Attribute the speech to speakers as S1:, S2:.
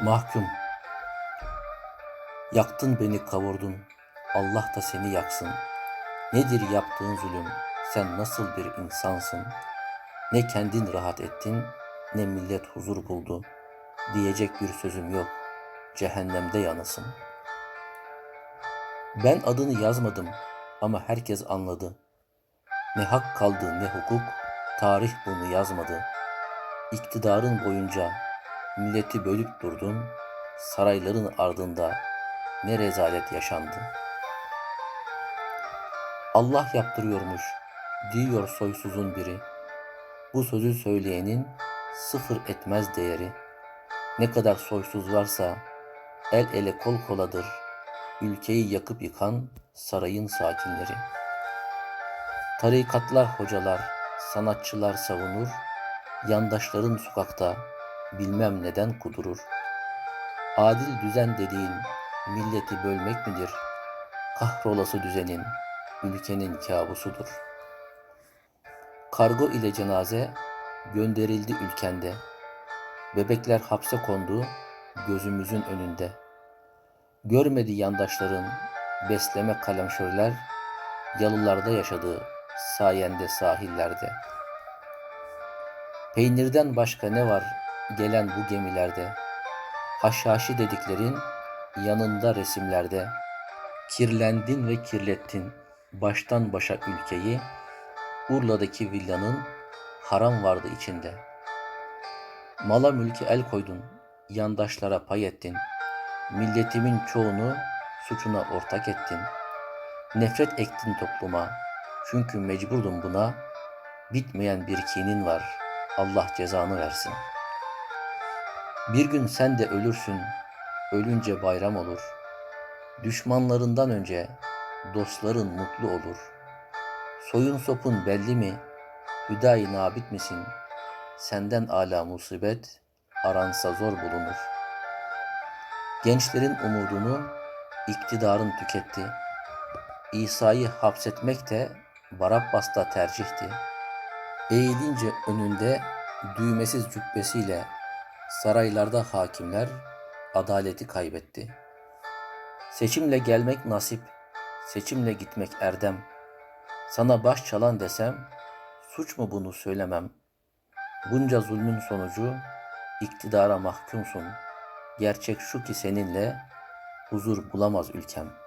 S1: Mahkum. Yaktın beni kavurdun. Allah da seni yaksın. Nedir yaptığın zulüm? Sen nasıl bir insansın? Ne kendin rahat ettin, ne millet huzur buldu. Diyecek bir sözüm yok. Cehennemde yanasın. Ben adını yazmadım ama herkes anladı. Ne hak kaldı ne hukuk, tarih bunu yazmadı. İktidarın boyunca milleti bölüp durdun, sarayların ardında ne rezalet yaşandı. Allah yaptırıyormuş, diyor soysuzun biri. Bu sözü söyleyenin sıfır etmez değeri. Ne kadar soysuz varsa el ele kol koladır, ülkeyi yakıp yıkan sarayın sakinleri. Tarikatlar hocalar, sanatçılar savunur, yandaşların sokakta bilmem neden kudurur. Adil düzen dediğin milleti bölmek midir? Kahrolası düzenin ülkenin kabusudur. Kargo ile cenaze gönderildi ülkende. Bebekler hapse kondu gözümüzün önünde. Görmedi yandaşların besleme kalemşörler yalılarda yaşadığı sayende sahillerde. Peynirden başka ne var gelen bu gemilerde? Haşhaşi dediklerin yanında resimlerde. Kirlendin ve kirlettin baştan başa ülkeyi. Urla'daki villanın haram vardı içinde. Mala mülke el koydun, yandaşlara pay ettin. Milletimin çoğunu suçuna ortak ettin. Nefret ektin topluma, çünkü mecburdun buna. Bitmeyen bir kinin var, Allah cezanı versin. Bir gün sen de ölürsün, ölünce bayram olur. Düşmanlarından önce dostların mutlu olur. Soyun sopun belli mi? Hüdayi nabit misin? Senden ala musibet, aransa zor bulunur. Gençlerin umudunu iktidarın tüketti. İsa'yı hapsetmek de Barabbas'ta tercihti. Eğilince önünde düğmesiz cübbesiyle saraylarda hakimler adaleti kaybetti. Seçimle gelmek nasip, seçimle gitmek erdem. Sana baş çalan desem, suç mu bunu söylemem? Bunca zulmün sonucu iktidara mahkumsun. Gerçek şu ki seninle huzur bulamaz ülkem.''